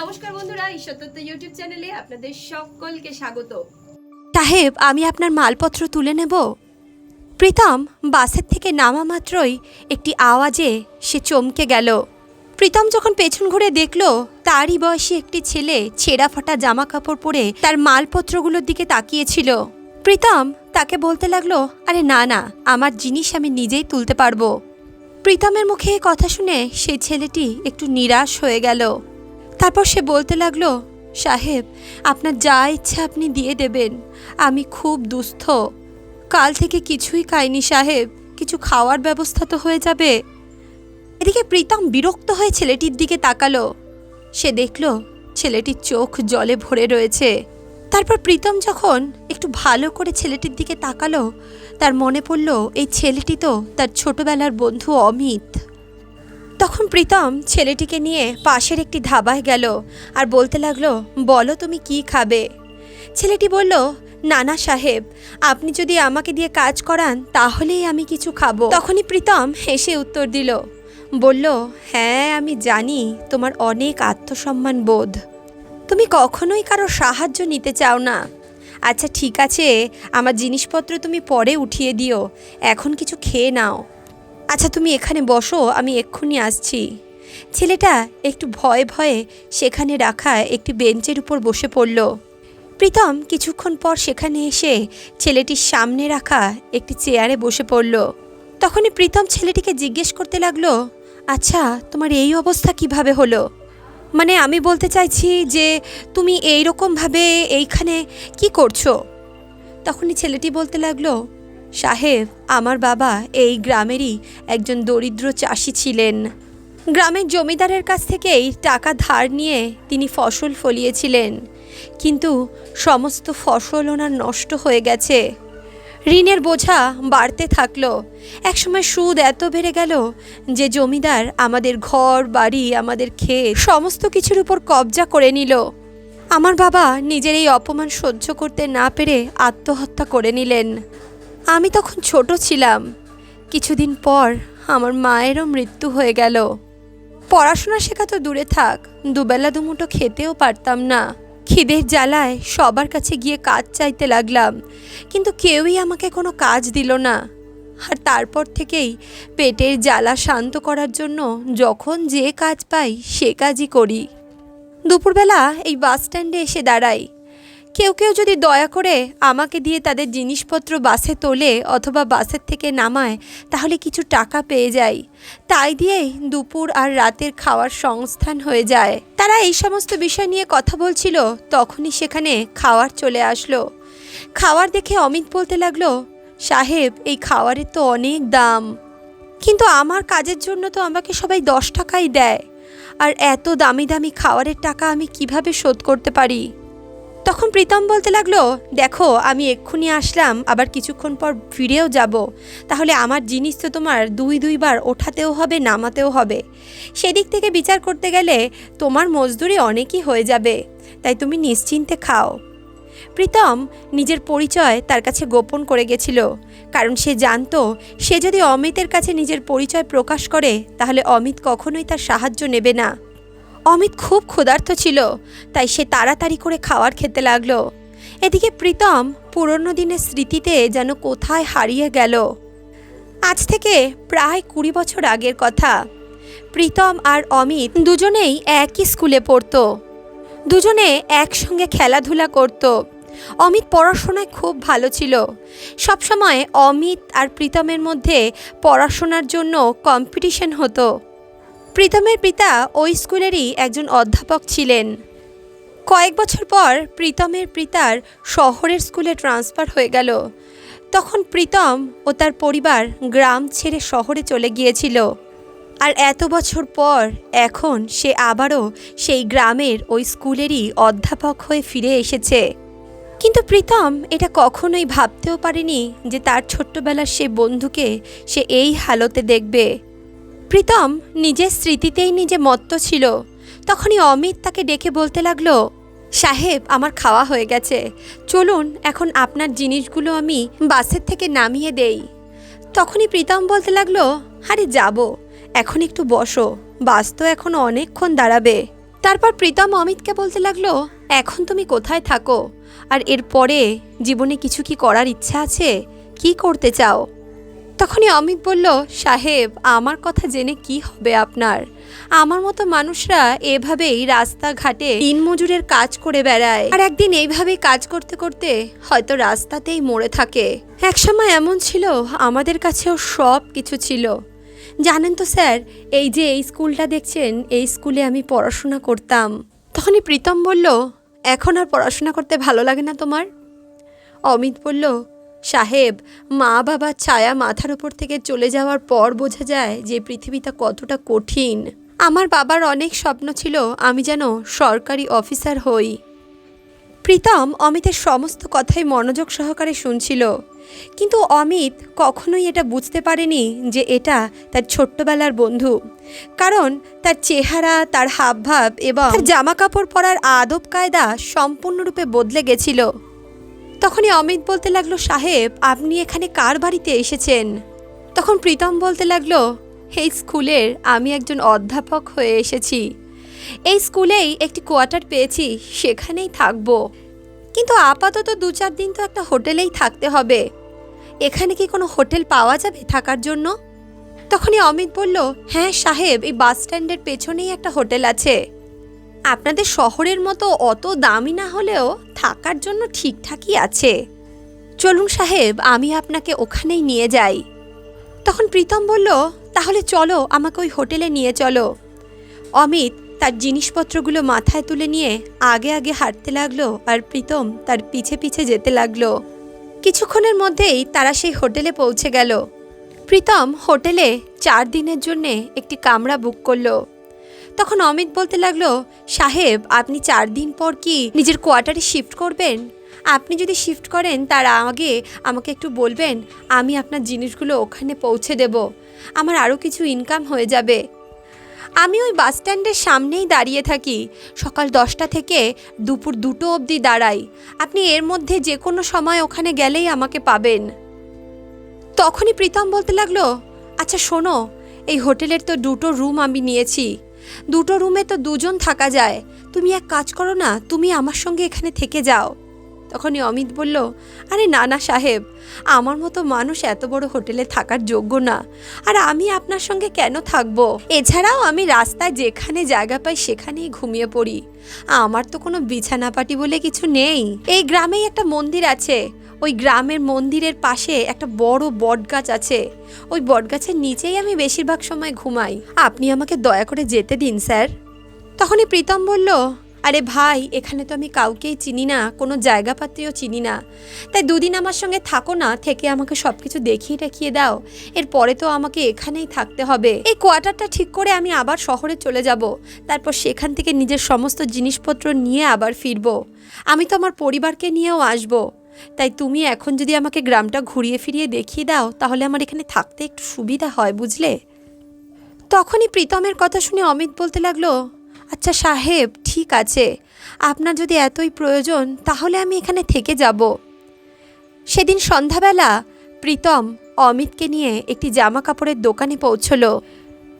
নমস্কার বন্ধুরা, ঈশ্বরতত্ত্ব ইউটিউব চ্যানেলে আপনাদের সকলকে স্বাগত। সাহেব আমি আপনার মালপত্র তুলে নেব? প্রীতম, বাসের থেকে নামা মাত্রই একটি আওয়াজে সে চমকে গেল। প্রীতম যখন পেছন ঘুরে দেখল, তারই বয়সী একটি ছেলে ছেঁড়া ফাটা জামা কাপড় পরে তার মালপত্রগুলোর দিকে তাকিয়েছিল। প্রীতম তাকে বলতে লাগল, আরে না না, আমার জিনিস আমি নিজেই তুলতে পারব। প্রীতমের মুখে কথা শুনে সেই ছেলেটি একটু নিরাশ হয়ে গেল। তারপর সে বলতে লাগল, সাহেব, আপনার যা ইচ্ছা আপনি দিয়ে দেবেন, আমি খুব দুস্থ। কাল থেকে কিছুই খাইনি সাহেব, কিছু খাওয়ার ব্যবস্থা তো হয়ে যাবে এদিকে প্রীতম বিরক্ত হয়ে ছেলেটির দিকে তাকালো। সে দেখল, ছেলেটির চোখ জলে ভরে রয়েছে। তারপর প্রীতম যখন একটু ভালো করে ছেলেটির দিকে তাকালো, তার মনে পড়ল, এই ছেলেটি তো তার ছোটবেলার বন্ধু অমিত। তখন প্রীতম ছেলেটিকে নিয়ে পাশের একটি ধাবায় গেল আর বলতে লাগল, বলো তুমি কি খাবে? ছেলেটি বলল, নানা সাহেব, আপনি যদি আমাকে দিয়ে কাজ করান, তাহলেই আমি কিছু খাব। তখনই প্রীতম হেসে উত্তর দিল, বলল হ্যাঁ আমি জানি তোমার অনেক আত্মসম্মান বোধ। তুমি কখনোই কারও সাহায্য নিতে চাও না। আচ্ছা ঠিক আছে, আমার জিনিসপত্র তুমি পরে উঠিয়ে দিও। এখন কিছু খেয়ে নাও। আচ্ছা তুমি এখানে বসো, আমি এক্ষুনি আসছি। ছেলেটা একটু ভয়ে ভয়ে সেখানে রাখা একটি বেঞ্চের উপর বসে পড়ল। প্রীতম কিছুক্ষণ পর সেখানে এসে ছেলেটির সামনে রাখা একটি চেয়ারে বসে পড়ল। তখনই প্রীতম ছেলেটিকে জিজ্ঞেস করতে লাগল আচ্ছা তোমার এই অবস্থা কীভাবে হলো? মানে আমি বলতে চাইছি যে, তুমি এই রকমভাবে এইখানে কি করছ? তখনই ছেলেটি বলতে লাগল সাহেব, আমার বাবা এই গ্রামেরই একজন দরিদ্র চাষি ছিলেন। গ্রামের জমিদারের কাছ থেকেই টাকা ধার নিয়ে তিনি ফসল ফলিয়েছিলেন। কিন্তু সমস্ত ফসল ওনার নষ্ট হয়ে গেছে। ঋণের বোঝা বাড়তে থাকল। একসময় সুদ এত বেড়ে গেল যে জমিদার আমাদের ঘর, বাড়ি, আমাদের ক্ষেত সমস্ত কিছুর উপর কবজা করে নিল। আমার বাবা নিজের এই অপমান সহ্য করতে না পেরে আত্মহত্যা করে নিলেন। আমি তখন ছোট ছিলাম। কিছুদিন পর আমার মায়েরও মৃত্যু হয়ে গেল। পড়াশোনা শেখা তো দূরে থাক, দুবেলা দুমুটো খেতেও পারতাম না। খিদের জ্বালায় সবার কাছে গিয়ে কাজ চাইতে লাগলাম, কিন্তু কেউই আমাকে কোনো কাজ দিল না। আর তারপর থেকেই পেটের জ্বালা শান্ত করার জন্য যখন যে কাজ পাই সে কাজই করি। দুপুরবেলা এই বাস স্ট্যান্ডে এসে দাঁড়াই কেউ কেউ যদি দয়া করে আমাকে দিয়ে তাদের জিনিসপত্র বাসে তোলে অথবা বাসের থেকে নামায়, তাহলে কিছু টাকা পেয়ে যাই। তাই দিয়েই দুপুর আর রাতের খাওয়ার সংস্থান হয়ে যায়। তারা এই সমস্ত বিষয় নিয়ে কথা বলছিল, তখনই সেখানে খাওয়ার চলে আসলো। খাওয়ার দেখে অমিত বলতে লাগল, সাহেব, এই খাওয়ারের তো অনেক দাম। কিন্তু আমার কাজের জন্য তো আমাকে সবাই দশ টাকাই দেয়। আর এত দামি দামি খাওয়ারের টাকা আমি কীভাবে শোধ করতে পারি? তখন প্রীতম বলতে লাগল, দেখো, আমি এক্ষুনি আসলাম, আবার কিছুক্ষণ পর ফিরেও যাব। তাহলে আমার জিনিস তো তোমার দুই দুইবার ওঠাতেও হবে, নামাতেও হবে। সেদিক থেকে বিচার করতে গেলে তোমার মজদুরি অনেকই হয়ে যাবে, তাই তুমি নিশ্চিন্তে খাও। প্রীতম নিজের পরিচয় তার কাছে গোপন করে গেছিল, কারণ সে জানতো, সে যদি অমিতের কাছে নিজের পরিচয় প্রকাশ করে, তাহলে অমিত কখনোই তার সাহায্য নেবে না। অমিত খুব ক্ষুধার্ত ছিল, তাই সে তাড়াতাড়ি করে খাওয়ার খেতে লাগল। এদিকে প্রীতম পুরনো দিনের স্মৃতিতে যেন কোথায় হারিয়ে গেল। আজ থেকে প্রায় কুড়ি বছর আগের কথা। প্রীতম আর অমিত দুজনেই একই স্কুলে পড়ত। দুজনে একসঙ্গে খেলাধুলা করত। অমিত পড়াশোনায় খুব ভালো ছিল। সবসময় অমিত আর প্রীতমের মধ্যে পড়াশোনার জন্য কম্পিটিশন হতো। প্রীতমের পিতা ওই স্কুলেরই একজন অধ্যাপক ছিলেন। কয়েক বছর পর প্রীতমের পিতার শহরের স্কুলে ট্রান্সফার হয়ে গেল। তখন প্রীতম ও তার পরিবার গ্রাম ছেড়ে শহরে চলে গিয়েছিল। আর এত বছর পর এখন সে আবারও সেই গ্রামের ওই স্কুলেরই অধ্যাপক হয়ে ফিরে এসেছে। কিন্তু প্রীতম এটা কখনোই ভাবতেও পারেনি যে তার ছোট্টবেলার সে বন্ধুকে সে এই হালতে দেখবে। প্রীতম নিজের স্মৃতিতেই নিজে মত্ত ছিল। তখনই অমিত তাকে ডেকে বলতে লাগল, সাহেব, আমার খাওয়া হয়ে গেছে। চলুন, এখন আপনার জিনিসগুলো আমি বাসের থেকে নামিয়ে দেই। তখনই প্রীতম বলতে লাগল, আরে যাব, এখন একটু বসো, বাস তো এখন অনেকক্ষণ দাঁড়াবে। তারপর প্রীতম অমিতকে বলতে লাগল, এখন তুমি কোথায় থাকো? আর এরপরে জীবনে কিছু কি করার ইচ্ছা আছে? কি করতে চাও? তখনই অমিত বলল, সাহেব, আমার কথা জেনে কি হবে আপনার? আমার মতো মানুষরা এভাবেই রাস্তাঘাটে দিনমজুরের কাজ করে বেড়ায়। আর একদিন এইভাবেই কাজ করতে করতে হয়তো রাস্তাতেই মরে থাকে। একসময় এমন ছিল, আমাদের কাছেও সব কিছু ছিল। জানেন তো স্যার, এই যে এই স্কুলটা দেখছেন, এই স্কুলে আমি পড়াশোনা করতাম। তখনই প্রীতম বলল, এখন আর পড়াশোনা করতে ভালো লাগে না তোমার? অমিত বলল সাহেব, মা বাবার ছায়া মাথার উপর থেকে চলে যাওয়ার পর বোঝা যায় যে পৃথিবীটা কতটা কঠিন। আমার বাবার অনেক স্বপ্ন ছিল আমি যেন সরকারি অফিসার হই। প্রীতম অমিতের সমস্ত কথাই মনোযোগ সহকারে শুনছিল। কিন্তু অমিত কখনোই এটা বুঝতে পারেনি যে এটা তার ছোট্টবেলার বন্ধু। কারণ তার চেহারা, তার হাবভাব এবং জামা কাপড় পরার আদব কায়দা সম্পূর্ণরূপে বদলে গেছিল। তখনই অমিত বলতে লাগল, সাহেব, আপনি এখানে কার বাড়িতে এসেছেন? তখন প্রীতম বলতে লাগল, এই স্কুলের আমি একজন অধ্যাপক হয়ে এসেছি। এই স্কুলেই একটি কোয়ার্টার পেয়েছি, সেখানেই থাকব। কিন্তু আপাতত দু চার দিন তো একটা হোটেলেই থাকতে হবে। এখানে কি কোনো হোটেল পাওয়া যাবে থাকার জন্য? তখনই অমিত বলল হ্যাঁ সাহেব, এই বাস স্ট্যান্ডের পেছনেই একটা হোটেল আছে। আপনাদের শহরের মতো অত দামি না হলেও থাকার জন্য ঠিকঠাকই আছে। চলুন সাহেব, আমি আপনাকে ওখানেই নিয়ে যাই। তখন প্রীতম বলল, তাহলে চলো, আমাকে ওই হোটেলে নিয়ে চলো। অমিত তার জিনিসপত্রগুলো মাথায় তুলে নিয়ে আগে আগে হাঁটতে লাগল আর প্রীতম তার পিছে পিছে যেতে লাগল। কিছুক্ষণের মধ্যেই তারা সেই হোটেলে পৌঁছে গেল। প্রীতম হোটেলে চার দিনের জন্যে একটি কামরা বুক করল। তখন অমিত বলতে লাগল, সাহেব, আপনি চার দিন পর কি নিজের কোয়ার্টারে শিফট করবেন? আপনি যদি শিফট করেন, তার আগে আমাকে একটু বলবেন, আমি আপনার জিনিসগুলো ওখানে পৌঁছে দেব। আমার আরও কিছু ইনকাম হয়ে যাবে। আমি ওই বাস স্ট্যান্ডের সামনেই দাঁড়িয়ে থাকি। সকাল দশটা থেকে দুপুর দুটো অবধি দাঁড়াই। আপনি এর মধ্যে যে কোনো সময় ওখানে গেলেই আমাকে পাবেন। তখনই প্রীতম বলতে লাগল আচ্ছা শোনো, এই হোটেলের তো দুটো রুম আমি নিয়েছি। দুটো রুমে তো দুজন থাকা যায়। তুমি এক কাজ করো না, তুমি আমার সঙ্গে এখানে থেকে যাও। তখনই অমিত বলল, আরে না না সাহেব, আমার মতো মানুষ এত বড় হোটেলে থাকার যোগ্য না। আর আমি আপনার সঙ্গে কেন থাকব? এছাড়াও আমি রাস্তায় যেখানে জায়গা পাই সেখানেই ঘুমিয়ে পড়ি। আমার তো কোনো বিছানাপাটি বলে কিছু নেই। এই গ্রামেই একটা মন্দির আছে। ওই গ্রামের মন্দিরের পাশে একটা বড় বটগাছ আছে। ওই বটগাছের নিচেই আমি বেশিরভাগ সময় ঘুমাই। আপনি আমাকে দয়া করে যেতে দিন, স্যার। তখনই প্রীতম বলল, আরে ভাই, এখানে তো আমি কাউকেই চিনি না, কোনো জায়গা পাত্রীও চিনি না। তাই দুদিন আমার সঙ্গে থাকো না, থেকে আমাকে সব কিছু দেখিয়ে টেখিয়ে দাও। এরপরে তো আমাকে এখানেই থাকতে হবে। এই কোয়ার্টারটা ঠিক করে আমি আবার শহরে চলে যাব। তারপর সেখান থেকে নিজের সমস্ত জিনিসপত্র নিয়ে আবার ফিরবো। আমি তো আমার পরিবারকে নিয়েও আসব। তাই তুমি এখন যদি আমাকে গ্রামটা ঘুরিয়ে ফিরিয়ে দেখিয়ে দাও, তাহলে আমার এখানে থাকতে একটু সুবিধা হয়, বুঝলে? তখনই প্রীতমের কথা শুনে অমিত বলতে লাগল আচ্ছা সাহেব, ঠিক আছে। আপনার যদি এতই প্রয়োজন, তাহলে আমি এখানে থেকে যাব। সেদিন সন্ধ্যাবেলা প্রীতম অমিতকে নিয়ে একটি জামা কাপড়ের দোকানে পৌঁছলো।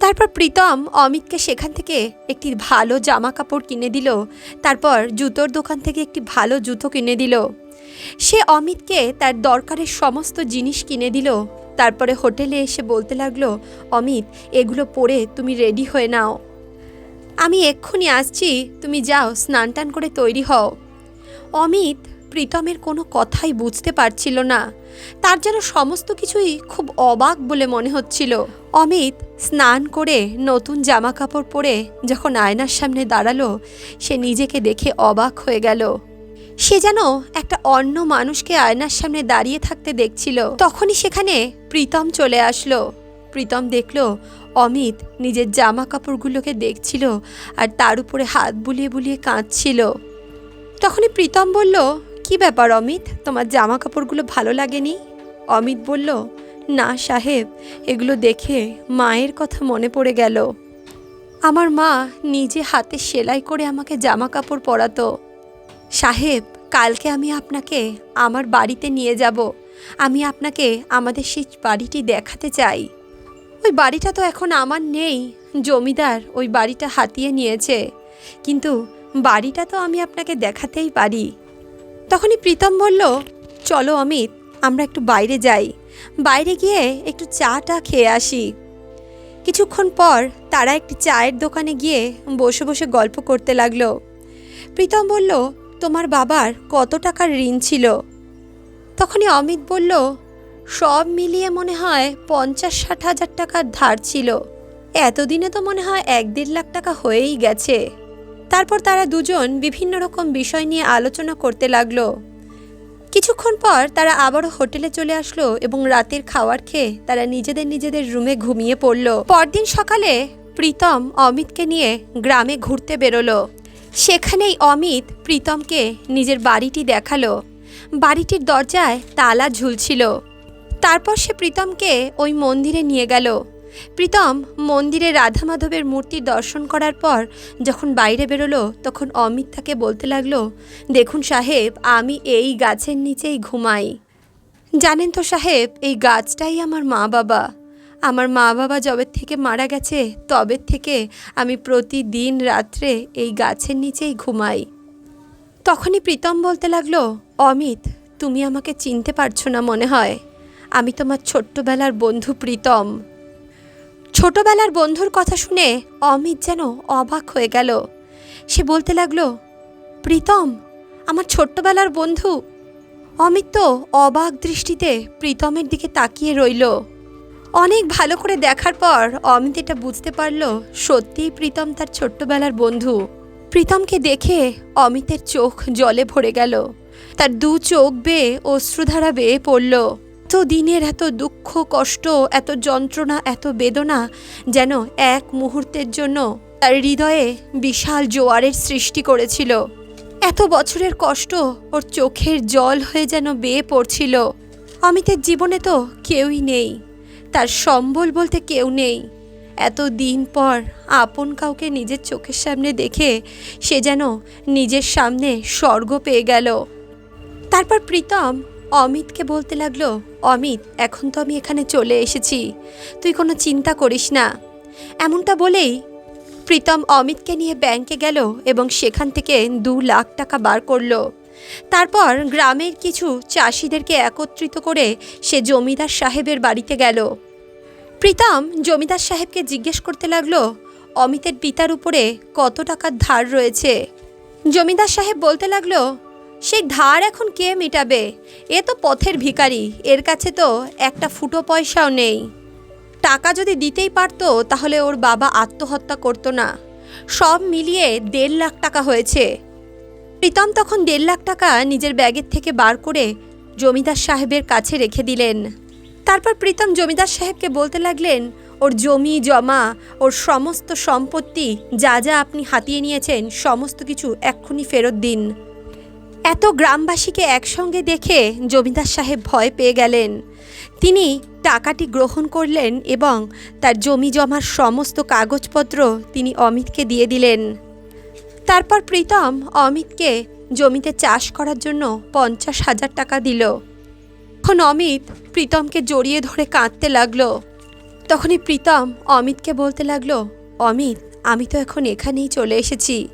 তারপর প্রীতম অমিতকে সেখান থেকে একটি ভালো জামা কাপড় কিনে দিল। তারপর জুতোর দোকান থেকে একটি ভালো জুতো কিনে দিল। সে অমিতকে তার দরকারের সমস্ত জিনিস কিনে দিল। তারপরে হোটেলে এসে বলতে লাগল, অমিত, এগুলো পরে তুমি রেডি হয়ে নাও। আমি এক্ষুনি আসছি, তুমি যাও, স্নান টান করে তৈরি হও। অমিত প্রীতমের কোনো কথাই বুঝতে পারছিল না। তার যেন সমস্ত কিছুই খুব অবাক বলে মনে হচ্ছিল। অমিত স্নান করে নতুন জামা কাপড় পরে যখন আয়নার সামনে দাঁড়াল, সে নিজেকে দেখে অবাক হয়ে গেল। সে যেন একটা অন্য মানুষকে আয়নার সামনে দাঁড়িয়ে থাকতে দেখছিল। তখনই সেখানে প্রীতম চলে আসলো। প্রীতম দেখল অমিত নিজের জামা কাপড়গুলোকে দেখছিল আর তার উপরে হাত বুলিয়ে বুলিয়ে কাঁদছিল। তখনই প্রীতম বলল কি ব্যাপার অমিত? তোমার জামা কাপড়গুলো ভালো লাগেনি? অমিত বলল, না সাহেব, এগুলো দেখে মায়ের কথা মনে পড়ে গেল। আমার মা নিজে হাতে সেলাই করে আমাকে জামা কাপড় পরাতো। সাহেব, কালকে আমি আপনাকে আমার বাড়িতে নিয়ে যাব। আমি আপনাকে আমাদের সেই বাড়িটি দেখাতে চাই। ওই বাড়িটা তো এখন আমার নেই। জমিদার ওই বাড়িটা হাতিয়ে নিয়েছে। কিন্তু বাড়িটা তো আমি আপনাকে দেখাতেই পারি। তখনই প্রীতম বলল, চলো অমিত, আমরা একটু বাইরে যাই। বাইরে গিয়ে একটু চাটা খেয়ে আসি। কিছুক্ষণ পর তারা একটি চায়ের দোকানে গিয়ে বসে বসে গল্প করতে লাগল। প্রীতম বলল, তোমার বাবার কত টাকার ঋণ ছিল? তখনই অমিত বলল, সব মিলিয়ে মনে হয় পঞ্চাশ ষাট হাজার টাকার ধার ছিল। এতদিনে তো মনে হয় এক দেড় লাখ টাকা হয়েই গেছে। তারপর তারা দুজন বিভিন্ন রকম বিষয় নিয়ে আলোচনা করতে লাগল। কিছুক্ষণ পর তারা আবারও হোটেলে চলে আসলো এবং রাতের খাওয়ার খেয়ে তারা নিজেদের নিজেদের রুমে ঘুমিয়ে পড়ল। পরদিন সকালে প্রীতম অমিতকে নিয়ে গ্রামে ঘুরতে বেরোলো। সেখানেই অমিত প্রীতমকে নিজের বাড়িটি দেখাল। বাড়িটির দরজায় তালা ঝুলছিল। তারপর সে প্রীতমকে ওই মন্দিরে নিয়ে গেল। প্রীতম মন্দিরে রাধা মাধবের মূর্তি দর্শন করার পর যখন বাইরে বেরোলো, তখন অমিত তাকে বলতে লাগল, দেখুন সাহেব, আমি এই গাছের নিচেই ঘুমাই। জানেন তো সাহেব, এই গাছটাই আমার মা বাবা। আমার মা বাবা যবে থেকে মারা গেছে, তবে থেকে আমি প্রতিদিন রাত্রে এই গাছের নিচেই ঘুমাই। তখনই প্রীতম বলতে লাগল, অমিত, তুমি আমাকে চিনতে পারছ না মনে হয়। আমি তোমার ছোট্টবেলার বন্ধু প্রীতম। ছোটবেলার বন্ধুর কথা শুনে অমিত যেন অবাক হয়ে গেল। সে বলতে লাগল, প্রীতম, আমার ছোট্টবেলার বন্ধু। অমিত তো অবাক দৃষ্টিতে প্রীতমের দিকে তাকিয়ে রইল। অনেক ভালো করে দেখার পর অমিত এটা বুঝতে পারল, সত্যিই প্রীতম তার ছোট্টবেলার বন্ধু। প্রীতমকে দেখে অমিতের চোখ জলে ভরে গেল। তার দু চোখ বেয়ে অশ্রুধারা বেয়ে পড়ল। এত দিনের এত দুঃখ, কষ্ট, এত যন্ত্রণা, এত বেদনা যেন এক মুহূর্তের জন্য তার হৃদয়ে বিশাল জোয়ারের সৃষ্টি করেছিল। এত বছরের কষ্ট, ওর চোখের জল হয়ে যেন বেয়ে পড়ছিল। অমিতের জীবনে তো কেউই নেই, তার সম্বল বলতে কেউ নেই। এত দিন পর আপন কাউকে নিজের চোখের সামনে দেখে সে যেন নিজের সামনে স্বর্গ পেয়ে গেল। তারপর প্রীতম অমিতকে বলতে লাগল, অমিত, এখন তো আমি এখানে চলে এসেছি। তুই কোনো চিন্তা করিস না। এমনটা বলেই প্রীতম অমিতকে নিয়ে ব্যাংকে গেল এবং সেখান থেকে দু লাখ টাকা বার করল। তারপর গ্রামের কিছু চাষিদেরকে একত্রিত করে সে জমিদার সাহেবের বাড়িতে গেল। প্রীতম জমিদার সাহেবকে জিজ্ঞেস করতে লাগল, অমিতের পিতার উপরে কত টাকার ধার রয়েছে? জমিদার সাহেব বলতে লাগল সেই ধার এখন কে মেটাবে? এ তো পথের ভিখারি, এর কাছে তো একটা ফুটো পয়সাও নেই। টাকা যদি দিতেই পারতো, তাহলে ওর বাবা আত্মহত্যা করতো না। সব মিলিয়ে দেড় লাখ টাকা হয়েছে। প্রীতম তখন দেড় লাখ টাকা নিজের ব্যাগের থেকে বার করে জমিদার সাহেবের কাছে রেখে দিলেন। তারপর প্রীতম জমিদার সাহেবকে বলতে লাগলেন, ওর জমি, জমা, ওর সমস্ত সম্পত্তি, যা যা আপনি হাতিয়ে নিয়েছেন, সমস্ত কিছু এক্ষুনি ফেরত দিন। এত গ্রামবাসীকে একসঙ্গে দেখে জমিদার সাহেব ভয় পেয়ে গেলেন। তিনি টাকাটি গ্রহণ করলেন এবং তার জমি জমার সমস্ত কাগজপত্র তিনি অমিতকে দিয়ে দিলেন। তারপর প্রীতম অমিতকে জমিতে চাষ করার জন্য পঞ্চাশ হাজার টাকা দিল। তখন অমিত প্রীতমকে জড়িয়ে ধরে কাঁদতে লাগল। তখনই প্রীতম অমিতকে বলতে লাগল, অমিত, আমি তো এখন এখানেই চলে এসেছি।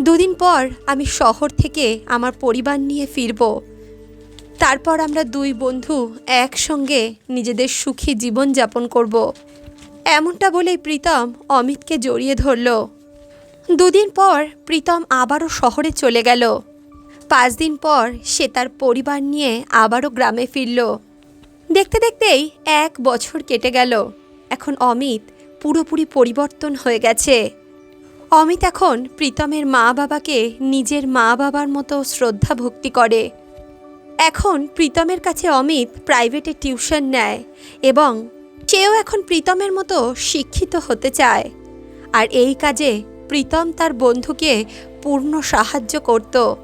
দুদিন পর আমি শহর থেকে আমার পরিবার নিয়ে ফিরব। তারপর আমরা দুই বন্ধু একসঙ্গে নিজেদের সুখী জীবন যাপন করব। এমনটা বলেই প্রীতম অমিতকে জড়িয়ে ধরল। দুদিন পর প্রীতম আবারও শহরে চলে গেল। পাঁচ দিন পর সে তার পরিবার নিয়ে আবারও গ্রামে ফিরল। দেখতে দেখতেই এক বছর কেটে গেল। এখন অমিত পুরোপুরি পরিবর্তন হয়ে গেছে। অমিত এখন প্রীতমের মা বাবাকে নিজের মা বাবার মতো শ্রদ্ধা ভক্তি করে। এখন প্রীতমের কাছে অমিত প্রাইভেটে টিউশন নেয় এবং সেও এখন প্রীতমের মতো শিক্ষিত হতে চায়। আর এই কাজে প্রীতম তার বন্ধুকে পূর্ণ সাহায্য করত।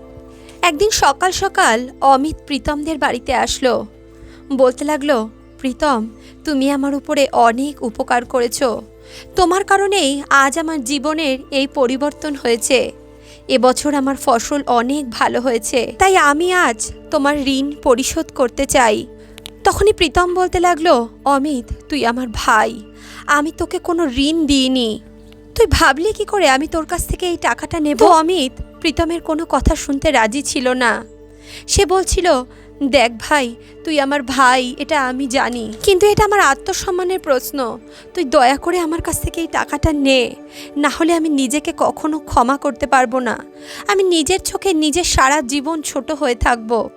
একদিন সকাল সকাল অমিত প্রীতমদের বাড়িতে আসলো। বলতে লাগল, প্রীতম, তুমি আমার উপরে অনেক উপকার করেছ। তোমার কারণেই আজ আমার জীবনের এই পরিবর্তন হয়েছে। এবছর আমার ফসল অনেক ভালো হয়েছে। তাই আমি আজ তোমার ঋণ পরিশোধ করতে চাই। তখনই প্রীতম বলতে লাগল, অমিত, তুই আমার ভাই। আমি তোকে কোনো ঋণ দিইনি। তুই ভাবলি কি করে আমি তোর কাছ থেকে এই টাকাটা নেব? অমিত প্রীতমের কোনো কথা শুনতে রাজি ছিল না। সে বলছিল দেখ ভাই, তুই আমার ভাই, এটা আমি জানি। কিন্তু এটা আমার আত্মসম্মানের প্রশ্ন। তুই দয়া করে আমার কাছ থেকে এই টাকাটা নে। না হলে আমি নিজেকে কখনো ক্ষমা করতে পারব না। আমি নিজের চোখে নিজের সারা জীবন ছোট হয়ে থাকব।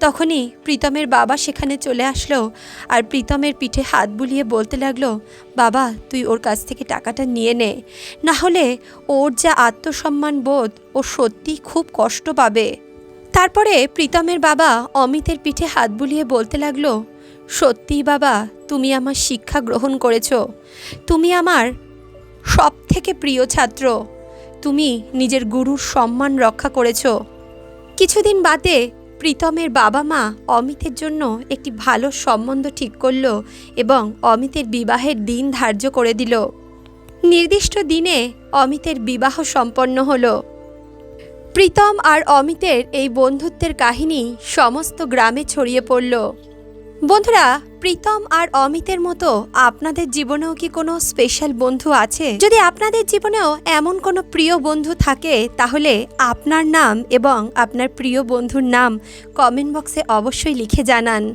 তখনই প্রীতমের বাবা সেখানে চলে আসলো আর প্রীতমের পিঠে হাত বুলিয়ে বলতে লাগল, বাবা, তুই ওর কাছ থেকে টাকাটা নিয়ে নে। না হলে ওর যা আত্মসম্মান বোধ, ও সত্যি খুব কষ্ট পাবে। তারপরে প্রীতমের বাবা অমিতের পিঠে হাত বুলিয়ে বলতে লাগল সত্যিই বাবা, তুমি আমার শিক্ষা গ্রহণ করেছ। তুমি আমার সব থেকে প্রিয় ছাত্র। তুমি নিজের গুরুর সম্মান রক্ষা করেছ। কিছুদিন বাদে প্রীতমের বাবা মা অমিতের জন্য একটি ভালো সম্বন্ধ ঠিক করল এবং অমিতের বিবাহের দিন ধার্য করে দিল। নির্দিষ্ট দিনে অমিতের বিবাহ সম্পন্ন হলো। প্রীতম আর অমিতের এই বন্ধুত্বের কাহিনী সমস্ত গ্রামে ছড়িয়ে পড়ল। বন্ধুরা, প্রীতম আর অমিতের মতো আপনাদের জীবনেও কি কোনো স্পেশাল বন্ধু আছে? যদি আপনাদের জীবনেও এমন কোনো প্রিয় বন্ধু থাকে, তাহলে আপনার নাম এবং আপনার প্রিয় বন্ধুর নাম কমেন্ট বক্সে অবশ্যই লিখে জানান।